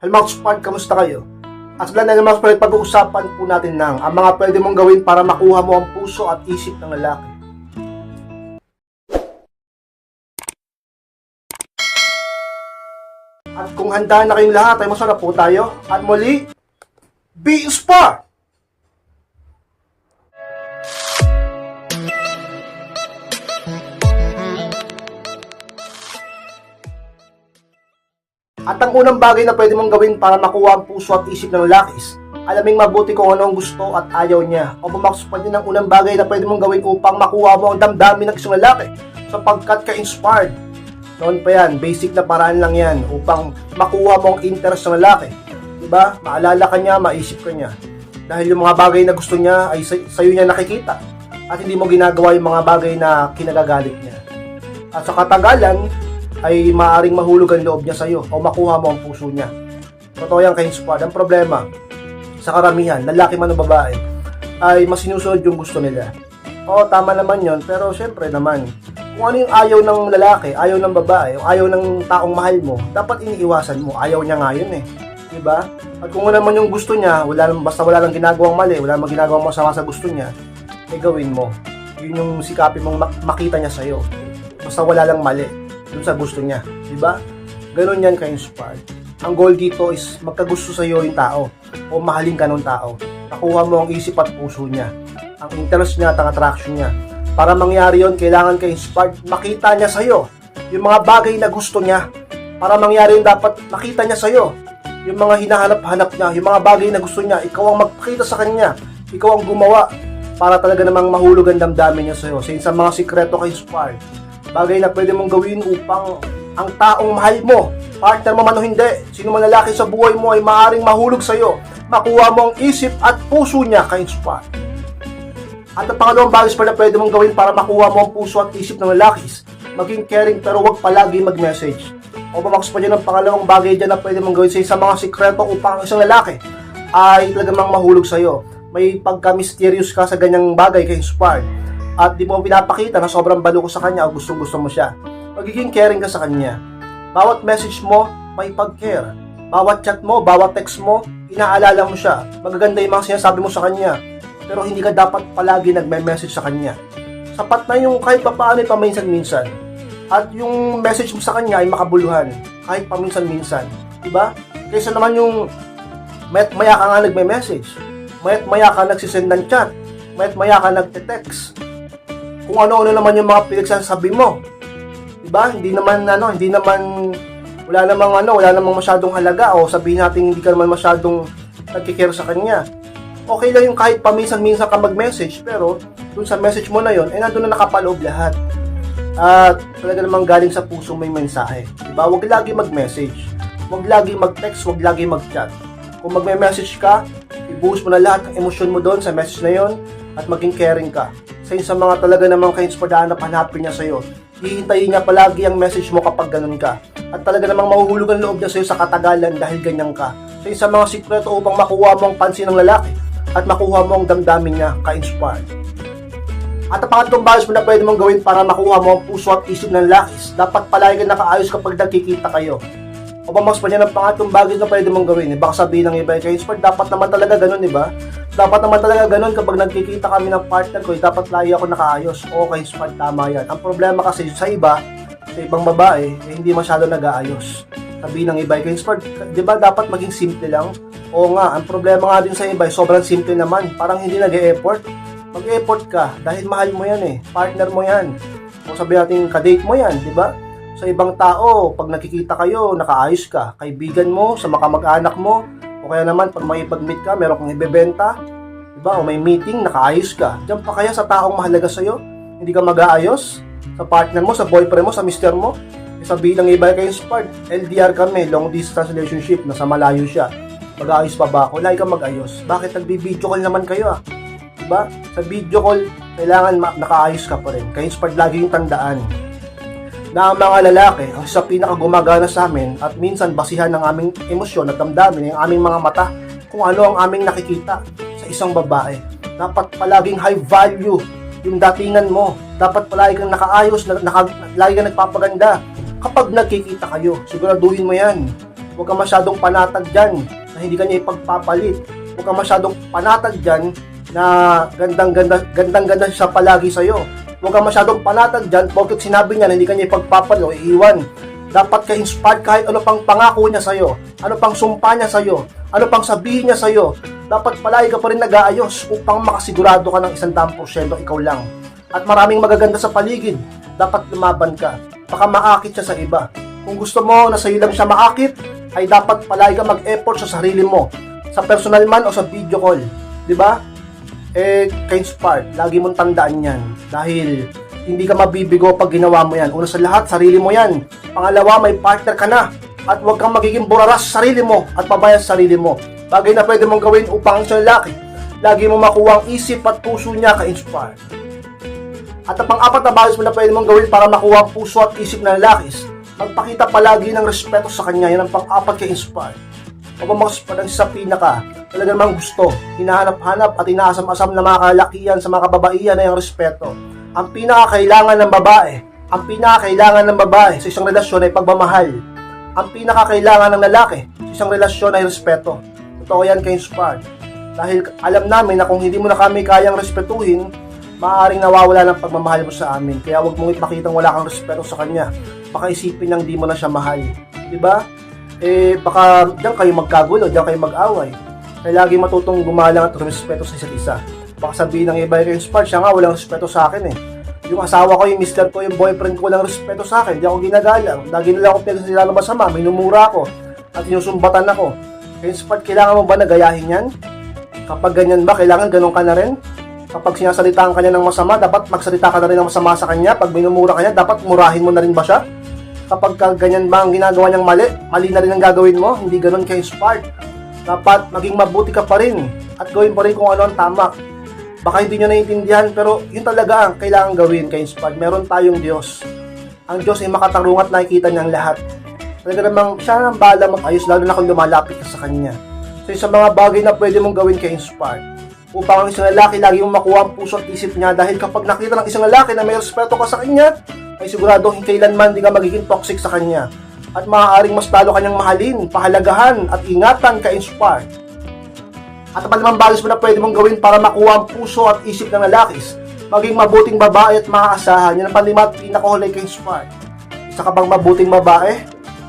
Helmut Squad, kamusta kayo? At sa na naman pwede pag-uusapan po natin ng ang mga pwede mong gawin para makuha mo ang puso at isip ng lalaki. At kung handa na kayong lahat, ay masarap po tayo. At muli, be spa! At ang unang bagay na pwede mong gawin para makuha ang puso at isip ng lalaki is alaming mabuti kung ano ang gusto at ayaw niya. O bumakas pa din ang unang bagay na pwede mong gawin upang makuha mo ang damdamin ng isang lalaki sapagkat ka-inspired. Noon pa yan, basic na paraan lang yan upang makuha mo ang interest ng lalaki. Diba? Maalala ka niya, maisip ka niya. Dahil yung mga bagay na gusto niya ay sa, sa'yo niya nakikita at hindi mo ginagawa yung mga bagay na kinagagalit niya. At sa katagalan, ay maaring mahulog ang loob niya sa'yo o makuha mo ang puso niya. Totoo yan kay squad. Ang problema, sa karamihan, lalaki man o babae, ay mas sinusunod yung gusto nila. Oo, tama naman yon pero syempre naman, kung ano yung ayaw ng lalaki, ayaw ng babae, yung ayaw ng taong mahal mo, dapat iniiwasan mo. Ayaw niya nga yun eh. Diba? At kung ano naman yung gusto niya, wala, lang- basta wala lang ginagawang mali, wala lang ginagawang masama sa gusto niya, eh gawin mo. Yun yung sikapin mong mak- makita niya sa'yo. Basta wala lang mali dun sa gusto niya. Di ba? Ganon yan ka-inspired. Ang goal dito is magkagusto sa iyo yung tao o mahalin ka ng tao. Nakuha mo ang isip at puso niya. Ang interest niya at ang attraction niya. Para mangyari yon kailangan ka-inspired. Makita niya sa iyo yung mga bagay na gusto niya. Para mangyari yun, dapat makita niya sa iyo yung mga hinahanap-hanap niya, yung mga bagay na gusto niya. Ikaw ang magpakita sa kanya. Ikaw ang gumawa para talaga namang mahulog ang damdamin niya sa iyo. Sa sa mga sikreto ka-inspired bagay na pwede mong gawin upang ang taong mahal mo, partner mo man o hindi, sino man lalaki sa buhay mo ay maaring mahulog sa iyo, makuha mo ang isip at puso niya ka-inspire. At ang pangalawang bagay pa na pwede mong gawin para makuha mo ang puso at isip ng lalaki is maging caring pero wag palagi mag-message. O bumakas pa dyan ang pangalawang bagay dyan na pwede mong gawin sa isang mga sikreto upang ang isang lalaki ay talagang mahulog sa iyo. May pagka-mysterious ka sa ganyang bagay ka-inspired at di mo pinapakita na sobrang balo ko sa kanya o gustong gusto mo siya. Magiging caring ka sa kanya. Bawat message mo, may pag-care. Bawat chat mo, bawat text mo, inaalala mo siya. Magaganda yung mga sinasabi mo sa kanya. Pero hindi ka dapat palagi nagme-message sa kanya. Sapat na yung kahit pa paano paminsan-minsan. At yung message mo sa kanya ay makabuluhan. Kahit paminsan-minsan. Diba? Kaysa naman yung mayat maya ka nga nagme-message. Mayat maya ka nagsisend ng chat. Mayat maya ka nagte-text kung ano-ano naman yung mga pinagsasabi mo. 'Di ba? Hindi naman ano, hindi naman wala namang ano, wala namang masyadong halaga o sabihin natin hindi ka naman masyadong nagkikare sa kanya. Okay lang yung kahit paminsan-minsan ka mag-message pero dun sa message mo na yon, eh nandun na nakapaloob lahat. At talaga namang galing sa puso may mensahe. Diba? Huwag lagi mag-message. Huwag lagi mag-text, huwag lagi mag-chat. Kung magme-message ka, ibuhos mo na lahat ng emosyon mo doon sa message na yon at maging caring ka. Sa sa mga talaga namang ka-inspired na hanapin niya sa'yo, hihintayin niya palagi ang message mo kapag ganun ka. At talaga namang mahuhulog ang loob niya sa'yo sa katagalan dahil ganyan ka. Sa sa mga sikreto upang makuha mo ang pansin ng lalaki at makuha mo ang damdamin niya ka-inspired. At ang pangatlong bagay mo na pwede mong gawin para makuha mo ang puso at isip ng lalaki, dapat palagi ka nakaayos kapag nagkikita kayo. Mas pa niya ng pangatlong bagay na pwede mong gawin? Eh, baka sabihin ng iba, kay inspired, dapat naman talaga ganun, di ba? Dapat naman talaga ganun kapag nagkikita kami ng partner ko, eh, dapat lagi ako nakaayos. Okay, inspired, tama yan. Ang problema kasi sa iba, sa ibang babae, eh, hindi masyado nag-aayos. Sabihin ng iba, kay inspired, di ba dapat maging simple lang? Oo nga, ang problema nga din sa iba, eh, sobrang simple naman. Parang hindi nag-e-effort. Mag-effort ka dahil mahal mo yan eh. Partner mo yan. O sabi natin, kadate mo yan, di ba? Sa ibang tao, pag nakikita kayo, nakaayos ka. Kaibigan mo, sa makamag-anak mo, o kaya naman pag may pag-meet ka, meron kang ibebenta, di ba? O may meeting, nakaayos ka. Diyan pa kaya sa taong mahalaga sa'yo, hindi ka mag-aayos? Sa partner mo, sa boyfriend mo, sa mister mo? Eh, sabihin ng iba kayo spark, LDR kami, long distance relationship, nasa malayo siya. Mag-aayos pa ba ako? Lagi ka mag-ayos. Bakit nagbi-video call naman kayo ah? Diba? Sa video call, kailangan nakaayos ka pa rin. Kaya spark lagi yung tandaan na ang mga lalaki ang sa pinaka gumagana sa amin at minsan basihan ng aming emosyon at damdamin ng aming mga mata kung ano ang aming nakikita sa isang babae. Dapat palaging high value yung datingan mo. Dapat palagi kang nakaayos, na, naka, lagi kang nagpapaganda. Kapag nagkikita kayo, siguraduhin mo yan. Huwag ka masyadong panatag dyan na hindi ka niya ipagpapalit. Huwag ka masyadong panatag dyan na gandang-ganda gandang-ganda siya palagi sa'yo. Huwag ka masyadong panatag dyan porket sinabi niya na hindi ka niya ipagpapalit o iiwan. Dapat ka inspired kahit ano pang pangako niya sa'yo, ano pang sumpa niya sa'yo, ano pang sabihin niya sa'yo. Dapat palagi ka pa rin nag-aayos upang makasigurado ka ng isang porsyento ikaw lang. At maraming magaganda sa paligid, dapat lumaban ka. Baka maakit siya sa iba. Kung gusto mo na sa'yo lang siya maakit, ay dapat palagi ka mag-effort sa sarili mo. Sa personal man o sa video call. Di ba? Eh, ka-inspired. Lagi mong tandaan yan. Dahil hindi ka mabibigo pag ginawa mo yan. Una sa lahat, sarili mo yan. Pangalawa, may partner ka na. At huwag kang magiging buraras sa sarili mo at pabayas sa sarili mo. Bagay na pwede mong gawin upang ang isang lalaki. Lagi mo makuha ang isip at puso niya ka-inspired. At ang pang-apat na bagay mo na pwede mong gawin para makuha ang puso at isip ng lalaki is magpakita palagi ng respeto sa kanya. Yan ang pang-apat ka-inspired. Mapamakos pa lang sa pinaka, talaga namang gusto, hinahanap-hanap at inaasam-asam na mga kalakihan sa mga kababaihan ay ang respeto. Ang pinakakailangan ng babae, ang pinakakailangan ng babae sa isang relasyon ay pagmamahal. Ang pinakakailangan ng lalaki sa isang relasyon ay respeto. Totoo yan kay Inspired. Dahil alam namin na kung hindi mo na kami kayang respetuhin, maaaring nawawala ng pagmamahal mo sa amin. Kaya huwag mong ipakitang wala kang respeto sa kanya. Baka isipin niyang di mo na siya mahal. Di ba? Eh, baka diyan kayo magkagulo, diyan kayo mag-away. Kaya lagi matutong gumalang at respeto sa isa't isa. Baka sabihin ng iba yung Inspired, siya nga walang respeto sa akin eh. Yung asawa ko, yung mister ko, yung boyfriend ko, walang respeto sa akin. Di ako ginagalang. Lagi nila ako pinagsasilala ng masama, minumura ako, at sinusumbatan ako. Kaya Inspired, kailangan mo ba nagayahin yan? Kapag ganyan ba, kailangan ganun ka na rin? Kapag sinasalitaan ka niya ng masama, dapat magsalita ka na rin ng masama sa kanya. Pag minumura ka niya, dapat murahin mo na rin ba siya? Kapag ka ganyan ba ang ginagawa niyang mali, mali na rin ang gagawin mo, hindi ganun ka inspired. Dapat maging mabuti ka pa rin at gawin pa rin kung ano ang tama. Baka hindi niyo naiintindihan, pero yun talaga ang kailangan gawin kay inspired. Meron tayong Diyos. Ang Diyos ay makatarungan at nakikita niya ang lahat. Talaga namang siya ang bahala mag-ayos, lalo na kung lumalapit ka sa Kanya. So, sa mga bagay na pwede mong gawin kay inspired, upang ang isang lalaki lagi mong makuha ang puso at isip niya dahil kapag nakita ng isang lalaki na may respeto ka sa kanya, ay sigurado kailanman di ka magiging toxic sa kanya at maaaring mas lalo kanyang mahalin, pahalagahan at ingatan ka-inspired. At ang palimang bagay mo na pwede mong gawin para makuha ang puso at isip ng lalakis, maging mabuting babae at maaasahan, yan ang panlima at pinakahulay ka-inspired. Isa ka bang mabuting babae?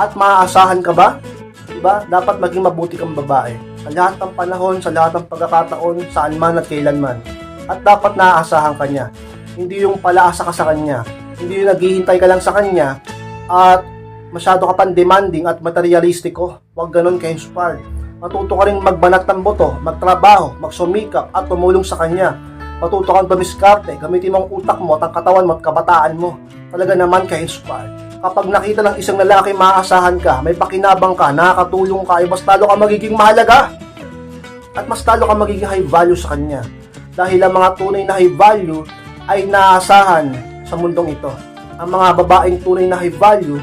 At maaasahan ka ba? Diba? Dapat maging mabuti kang babae. Sa lahat ng panahon, sa lahat ng pagkakataon, saan man at kailanman. At dapat naaasahan ka niya. Hindi yung palaasa ka sa kanya. Hindi yung naghihintay ka lang sa kanya at masyado ka pang demanding at materialistiko. Huwag ganun ka inspired. Matuto ka rin magbanat ng boto, magtrabaho, magsumikap at tumulong sa kanya. Matuto kang bumiskarte, gamitin mo utak mo at ang katawan mo at kabataan mo. Talaga naman ka inspired. Kapag nakita ng isang lalaki maaasahan ka, may pakinabang ka, nakakatulong ka, ay mas talo ka magiging mahalaga. At mas talo ka magiging high value sa kanya. Dahil ang mga tunay na high value ay naaasahan sa mundong ito. Ang mga babaeng tunay na high value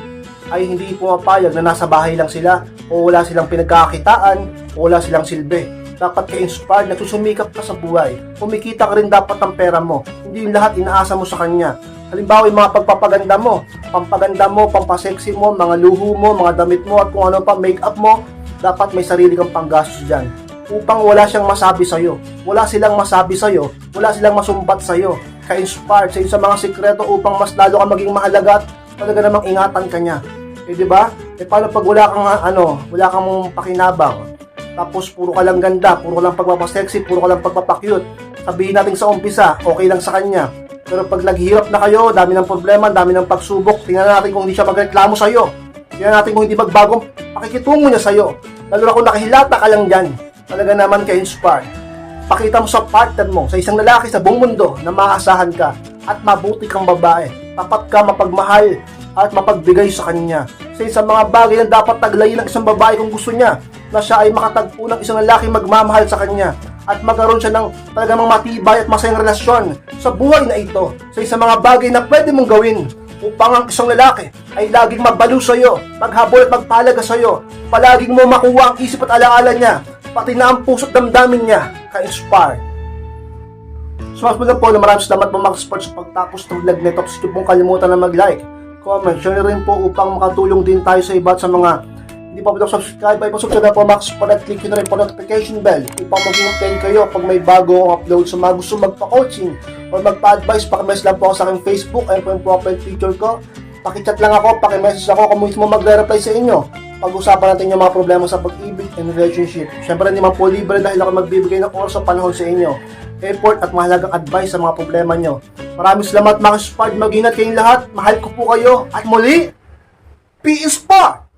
ay hindi pumapayag na nasa bahay lang sila o wala silang pinagkakakitaan o wala silang silbi. Dapat ka-inspired, nagsusumikap ka sa buhay. Kumikita ka rin dapat ng pera mo. Hindi yung lahat inaasa mo sa kanya. Halimbawa, yung mga pagpapaganda mo, pampaganda mo, pampasexy mo, mga luho mo, mga damit mo, at kung ano pa, make-up mo, dapat may sarili kang panggastos dyan. Upang wala siyang masabi sa'yo. Wala silang masabi sa'yo. Wala silang masumbat sa'yo. Ka-inspired sa sa mga sikreto upang mas lalo ka maging mahalaga talaga namang ingatan ka niya. Eh, di ba? Eh, paano pag wala kang, ano, wala kang pakinabang? Tapos, puro ka lang ganda, puro ka lang pagpapasexy, puro ka lang pagpapakyut. Sabihin natin sa umpisa, okay lang sa kanya. Pero pag naghihirap na kayo, dami ng problema, dami ng pagsubok, tingnan natin kung hindi siya magreklamo sa iyo. Tingnan natin kung hindi magbagong pakikitungo niya sa iyo. Lalo na kung nakahilata ka lang dyan. Talaga naman ka inspire. Pakita mo sa partner mo, sa isang lalaki sa buong mundo na maaasahan ka at mabuti kang babae. Tapat ka mapagmahal at mapagbigay sa kanya. Sa isang mga bagay na dapat taglayin ng isang babae kung gusto niya na siya ay makatagpo ng isang lalaki magmamahal sa kanya at magkaroon siya ng talagang matibay at masayang relasyon sa buhay na ito sa isang mga bagay na pwede mong gawin upang ang isang lalaki ay laging magbalo sa iyo, maghabol at magpalaga sa iyo, palaging mo makuha ang isip at alaala niya, pati na ang puso't damdamin niya, ka-inspire. So, mas mula po na maraming salamat po mga sports sa pagtapos ng vlog nito. Please huwag kalimutan na mag-like, comment, share rin po upang makatulong din tayo sa iba sa mga hindi pa subscribe ay pasubscribe na po Max para at click nyo na rin po notification bell upang maging update kayo pag may bago akong upload sa mga gusto magpa-coaching or magpa-advise, pakimess lang po ako sa aking Facebook, ayun po yung profile picture ko. Pakichat lang ako, pakimessage ako kung mismo magre-reply sa inyo. Pag-usapan natin yung mga problema sa pag-ibig and relationship. Siyempre, hindi man po libre dahil ako magbibigay ng oras sa panahon sa inyo. Effort at mahalagang advice sa mga problema nyo. Maraming salamat mga spard. Mag-ingat kayong lahat. Mahal ko po kayo. At muli, peace pa!